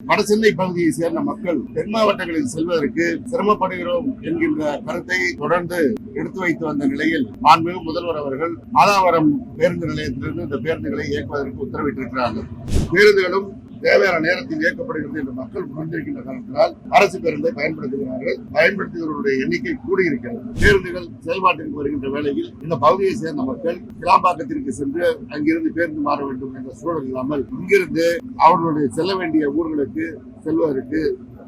வடசென்னை பகுதியை சேர்ந்த மக்கள் தென் மாவட்டங்களில் செல்வதற்கு சிரமப்படுகிறோம் என்கின்ற கருத்தை தொடர்ந்து எடுத்து வைத்து வந்த நிலையில் மாண்புமிகு முதல்வர் அவர்கள் மாதாவரம் பேருந்து நிலையத்திலிருந்து இந்த பேருந்துகளை இயக்குவதற்கு உத்தரவிட்டிருக்கிறார்கள். பேருந்துகளும் தேவையான நேரத்தில் இயக்கப்படுகிறது என்று மக்கள் புரிந்திருக்கின்ற காரணத்தினால் அரசு பேருந்தை பயன்படுத்துகிறார்கள். பயன்படுத்துகிறவருடைய எண்ணிக்கை கூடியிருக்கிறது. பேருந்துகள் செயல்பாட்டிற்கு வருகின்ற வேளையில் இந்த பகுதியை சேர்ந்த மக்கள் கிளாம்பாக்கத்திற்கு சென்று அங்கிருந்து பேருந்து மாற வேண்டும் என்ற சூழல் இல்லாமல் இங்கிருந்து அவர்களுடைய செல்ல வேண்டிய ஊர்களுக்கு செல்வதற்கு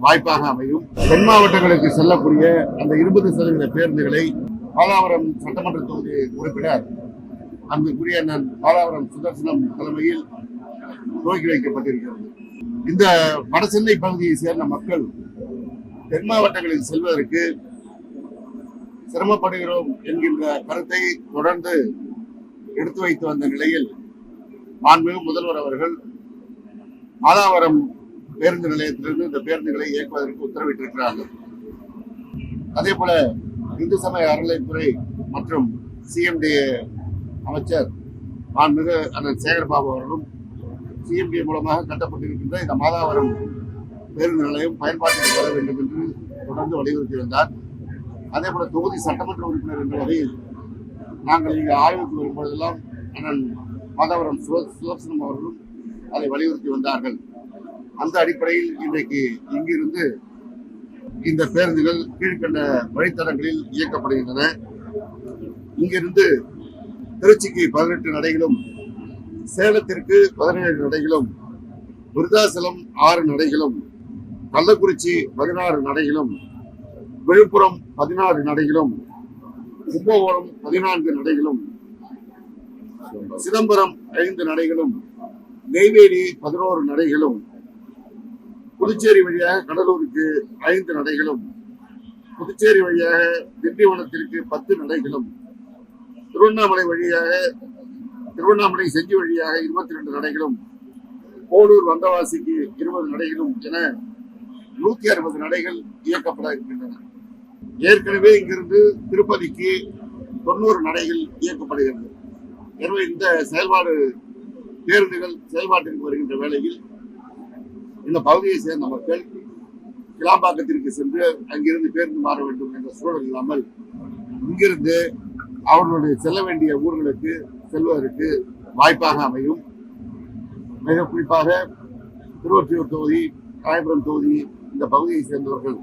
வாய்ப்பாக அமையும். தென் மாவட்டங்களுக்கு செல்லக்கூடிய அந்த இருபது சதவீத பேருந்துகளை பாலாவரம் சட்டமன்ற தொகுதி உறுப்பினர் அன்புக்குரிய நான் பாலாவரம் சுதர்சனம் தலைமையில் துவக்கி வைக்கப்பட்டிருக்கிறது இந்த வடசென்னை பகுதியை சேர்ந்த மக்கள் தென் மாவட்டங்களில் செல்வதற்கு சிரமப்படுகிறோம் என்கின்ற கருத்தை தொடர்ந்து எடுத்து வைத்து வந்த நிலையில் மாண்புமிகு முதல்வர் அவர்கள் மாதாவரம் பேருந்து நிலையத்திலிருந்து இந்த பேருந்துகளை இயக்குவதற்கு உத்தரவிட்டிருக்கிறார்கள். அதே போல இந்து சமய அறநிலைத்துறை மற்றும் சிஎம்டி அமைச்சர் மாண்புமிகு அண்ணன் சேகர்பாபு அவர்களும் சிஎம்டி மூலமாக கட்டப்பட்டிருக்கின்ற இந்த மாதாவரம் பேருந்து நிலையம் பயன்பாட்டிற்கு வர வேண்டும் என்று தொடர்ந்து வலியுறுத்தி வந்தார் அதே போல தொகுதி சட்டமன்ற உறுப்பினர் என்ற வகையில் நாங்கள் இங்கு ஆய்வுக்கு வரும்பொழுதெல்லாம் அண்ணன் மாதவரம் சுதர்சனம் அவர்களும் அதை வலியுறுத்தி வந்தார்கள். அந்த அடிப்படையில் இன்றைக்கு இங்கிருந்து இந்த பேருந்துகள் கீழ்கண்ட வழித்தடங்களில் இயக்கப்படுகின்றன. இங்கிருந்து திருச்சிக்கு பதினெட்டு நடைகளும் சேலத்திற்கு பதினேழு நடைகளும் விருதாசலம் ஆறு நடைகளும் கள்ளக்குறிச்சி பதினாறு நடைகளும் விழுப்புரம் பதினாறு நடைகளும் கும்பகோணம் பதினான்கு நடைகளும் சிதம்பரம் ஐந்து நடைகளும் நெய்வேலி பதினோரு நடைகளும் புதுச்சேரி வழியாக கடலூருக்கு ஐந்து நடைகளும் புதுச்சேரி வழியாக திண்டிவனத்திற்கு பத்து நடைகளும் திருவண்ணாமலை வழியாக திருவண்ணாமலை செஞ்சி வழியாக இருபத்தி ரெண்டு நடைகளும் போலூர் வந்தவாசிக்கு இருபது நடைகளும் என நூத்தி அறுபது நடைகள் இயக்கப்பட இருக்கின்றன. ஏற்கனவே இங்கிருந்து திருப்பதிக்கு தொண்ணூறு நடைகள் இயக்கப்படுகிறது. எனவே இந்த செயல்பாடு பேருந்துகள் செயல்பாட்டிற்கு வருகின்ற வேளையில் இந்த பகுதியை சேர்ந்த மக்கள் கிளாம்பாக்கத்திற்கு சென்று அங்கிருந்து பேருந்து மாற வேண்டும் என்ற சூழல் இல்லாமல் இங்கிருந்து அவர்களுடைய செல்ல வேண்டிய ஊர்களுக்கு செல்வதற்கு வாய்ப்பாக அமையும். மிக குறிப்பாக திருவொற்றியூர் தொகுதி ராயபுரம் தொகுதி இந்த பகுதியை சேர்ந்தவர்கள்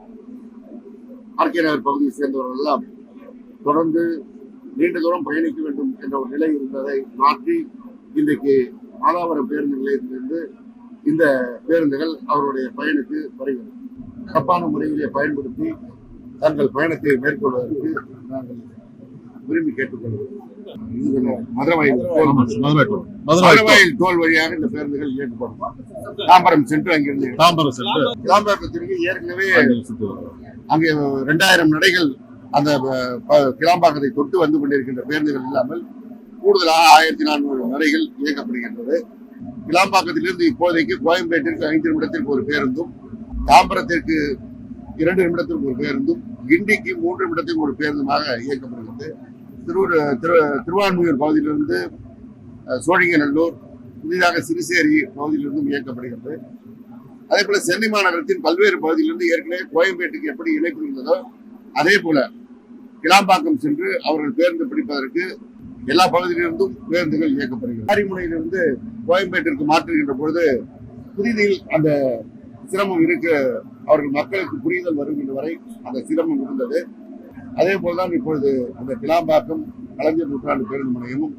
ஆர்கே நகர் பகுதியை சேர்ந்தவர்கள் எல்லாம் தொடர்ந்து நீண்ட தூரம் பயணிக்க வேண்டும் என்ற ஒரு நிலை இருந்ததை மாற்றி இன்றைக்கு மாதாவரம் பேருந்து நிலையத்திலிருந்து இந்த பேருந்துகள் அவருடைய பயனுக்கு வருகிறது. சிறப்பான முறையிலே பயன்படுத்தி தங்கள் பயணத்தை மேற்கொள்வதற்கு நாங்கள் விரும்பி கேட்டுக்கொள்கிறோம் இது மதுரவாயில் டோல் மதுரை மதுரவாயில் டோல் வழியாக இந்த பேருந்துகள் இயக்கப்படும். தாம்பரம் சென்று அங்கிருந்து தாம்பரம் சென்று. கிளாம்பாக்கத்திற்கு ஏற்கனவே அங்கே ரெண்டாயிரம் நடைகள் அந்த கிளாம்பாக்கத்தை தொட்டு வந்து கொண்டிருக்கின்ற பேருந்துகள் இல்லாமல் கூடுதலாக ஆயிரத்தி நானூறு நடைகள் இயக்கப்படுகின்றது. கிளாம்பாக்கத்திலிருந்து இப்போதைக்கு கோயம்பேட்டிற்கு ஐந்து நிமிடத்திற்கு ஒரு பேருந்தும் தாம்பரத்திற்கு இரண்டு நிமிடத்திற்கு ஒரு பேருந்தும் கிண்டிக்கு மூன்று நிமிடத்திற்கு ஒரு பேருந்துமாக இயக்கப்படுகிறது. திருவூர் திரு திருவான்மையூர் பகுதியிலிருந்து அஹ், சோழிங்கநல்லூர் புதிதாக சிறுசேரி பகுதியிலிருந்தும் இயக்கப்படுகிறது அதே போல சென்னை மாநகரத்தின் பல்வேறு பகுதியிலிருந்து ஏற்கனவே கோயம்பேட்டுக்கு எப்படி இணைப்பு இருந்ததோ அதே போல கிளாம்பாக்கம் சென்று அவர்கள் பேருந்து பிடிப்பதற்கு எல்லா பகுதியிலிருந்தும் பேருந்துகள் இயக்கப்படுகிறது காரிமுனையிலிருந்து கோயம்பேட்டிற்கு மாற்றுகின்ற பொழுது புரிதில் அந்த சிரமம் இருக்க அவர்கள் மக்களுக்கு புரிதல் வருகின்ற வரை அந்த சிரமம் இருந்தது. அதே போல்தான் இப்பொழுது அந்த கிளாம்பாக்கம் கலைஞர் நூற்றாண்டு பேருந்து முனையமும்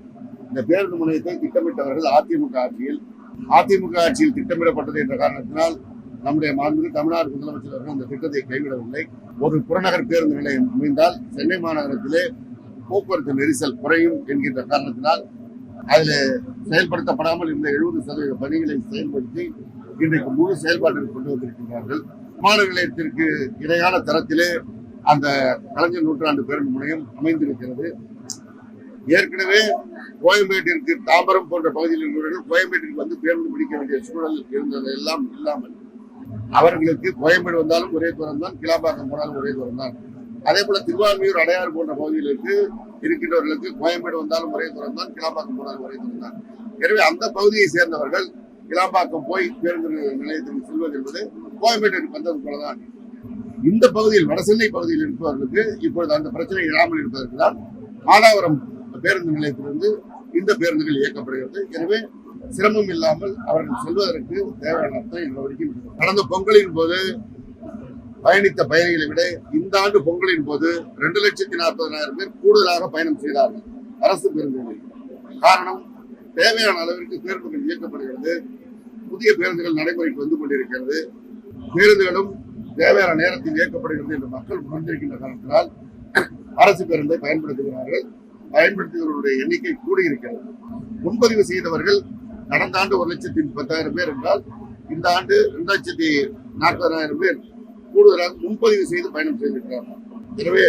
இந்த பேருந்து முனையத்தை திட்டமிட்டவர்கள் அதிமுக ஆட்சியில் அதிமுக ஆட்சியில் திட்டமிடப்பட்டது என்ற காரணத்தினால் நம்முடைய மாண்பு தமிழ்நாடு முதலமைச்சர் அவர்கள் அந்த திட்டத்தை கைவிடவில்லை. ஒரு புறநகர் பேருந்து நிலையம் அமைந்தால் சென்னை மாநகரத்திலே போக்குவரத்து நெரிசல் குறையும் என்கின்ற காரணத்தினால் அதில் செயல்படுத்தப்படாமல் இருந்த எழுபது சதவீத பணிகளை செயல்படுத்தி இன்றைக்கு முழு செயல்பாட்டிற்கு கொண்டு வந்திருக்கின்றார்கள். விமான நிலையத்திற்கு இணையான தரத்திலே அந்த கலைஞர் நூற்றாண்டு பேருந்து முனையம் அமைந்திருக்கிறது. ஏற்கனவே கோயம்பேட்டிற்கு தாம்பரம் போன்ற பகுதியில் இருக்கிறவர்கள் கோயம்பேட்டிற்கு வந்து பேருந்து பிடிக்க வேண்டிய சூழல் இருந்தது எல்லாம் இல்லாமல் அவர்களுக்கு கோயம்பேடு வந்தாலும் ஒரே தூரம் தான் கிளாம்பாக்கம் போனாலும் ஒரே தூரம் தான். அதே போல திருவான்மையூர் அடையாறு போன்ற பகுதிகளுக்கு இருக்கின்றவர்களுக்கு கோயம்பேடு வந்தாலும் ஒரே தூரம் தான் கிளாம்பாக்கம் போனாலும் ஒரே தூரம் தான். எனவே அந்த பகுதியை சேர்ந்தவர்கள் கிளாம்பாக்கம் போய் பேருந்து நிலையத்திற்கு செல்வது என்பது கோயம்பேட்டிற்கு வந்தது போலதான். இந்த பகுதியில் வடசென்னை பகுதியில் இருப்பவர்களுக்கு இப்பொழுது அந்த பிரச்சனை இல்லாமல் இருப்பதற்கு தான் மாதாவரம் பேருந்து நிலையத்திலிருந்து இந்த பேருந்துகள் இயக்கப்படுகிறது. எனவே சிரமம் இல்லாமல் அவர்கள் செல்வதற்கு தேவையான அர்த்தம் நடவடிக்கை கடந்த பொங்கலின் போது பயணித்த பயணிகளை விட இந்த ஆண்டு பொங்கலின் போது ரெண்டு லட்சத்தி நாற்பதனாயிரம் பேர் கூடுதலாக பயணம் செய்தார்கள். அரசு பேருந்துகளில் காரணம் தேவையான அளவிற்கு பேருந்துகள் இயக்கப்படுகிறது. புதிய பேருந்துகள் நடைமுறைக்கு வந்து கொண்டிருக்கிறது. பேருந்துகளும் தேவையான நேரத்தில் இயக்கப்படுகிறது என்று மக்கள் உணர்ந்திருக்கின்ற காரணத்தினால் அரசு பேருந்தை பயன்படுத்துகிறார்கள். பயன்படுத்துகிறவருடைய எண்ணிக்கை கூடியிருக்கிறது. முன்பதிவு செய்தவர்கள் கடந்த ஆண்டு ஒரு லட்சத்தி முப்பத்தாயிரம் பேர் என்றால் இந்த ஆண்டு ரெண்டு லட்சத்தி நாற்பதாயிரம் பேர் கூடுதலாக முன்பதிவு செய்து பயணம் செய்திருக்கிறார்கள். எனவே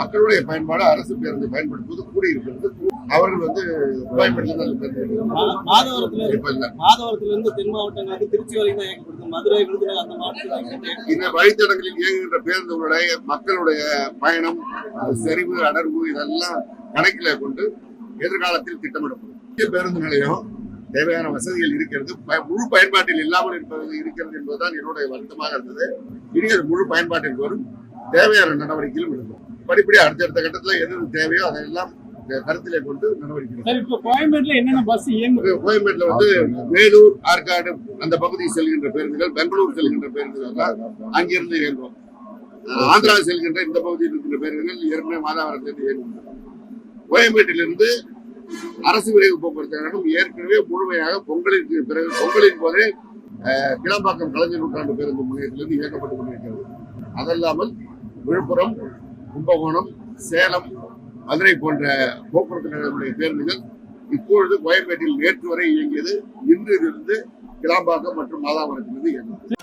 மக்களுடைய பயன்பாடு அரசு பேருந்தை பயன்படுத்துவது கூடியிருக்கிறது. அவர்கள் வந்து மாதவரத்துல இருந்து தென் மாவட்டங்களுக்கு திருச்சி வரைக்கும் மதுரை விருதுநகர் அந்த மாவட்டத்தில் இந்த வழித்தடங்களில் இயங்குகின்ற பேருந்துகளுடைய மக்களுடைய பயணம் செறிவு அடர்வு இதெல்லாம் கணக்கில் கொண்டு எதிர்காலத்தில் திட்டமிடப்படும். பேருந்து நிலையம் தேவையான வசதிகள் இருக்கிறது. முழு பயன்பாட்டில் இல்லாமல் இருப்பது இருக்கிறது என்பதுதான் என்னுடைய வருத்தமாக இருந்தது. இனி அது முழு பயன்பாட்டிற்கு வரும். தேவையான நடவடிக்கைகளும் எடுக்கும் படிப்படியாக அடுத்தடுத்த கட்டத்தில் எது தேவையோ அதையெல்லாம் கருத்திலே கொண்டு நடவடிக்கை கோயம்பேடுல என்னென்ன பஸ் வந்து வேலூர் ஆற்காடு அந்த பகுதி செல்கின்ற பேருந்துகள் பெங்களூர் செல்கின்ற பேருந்துகள் அங்கிருந்து இயங்கும். ஆந்திரா செல்கின்ற இந்த பகுதியில் இருக்கின்ற பேருந்துகள் ஏற்கனவே மாதாவரத்திலிருந்து இயங்கும். கோயம்பேட்டிலிருந்து அரசு விரைவு போக்குவரத்து கழகம் ஏற்கனவே முழுமையாக பொங்கலிற்கு பிறகு பொங்கலின் போதே கிளம்பாக்கம் கலைஞர் நூற்றாண்டு பேருந்து முனையத்திலிருந்து இயக்கப்பட்டுக் கொண்டிருக்கிறது. அதல்லாமல் விழுப்புரம் கும்பகோணம் சேலம் மதுரை போன்ற போக்குவரத்து கழகங்களுடைய பேருந்துகள் இப்பொழுது கோயம்பேட்டில் நேற்று வரை இயங்கியது இன்றிலிருந்து கிளாம்பாக்கம் மற்றும் மாதாபுரத்திலிருந்து இயங்குகிறது.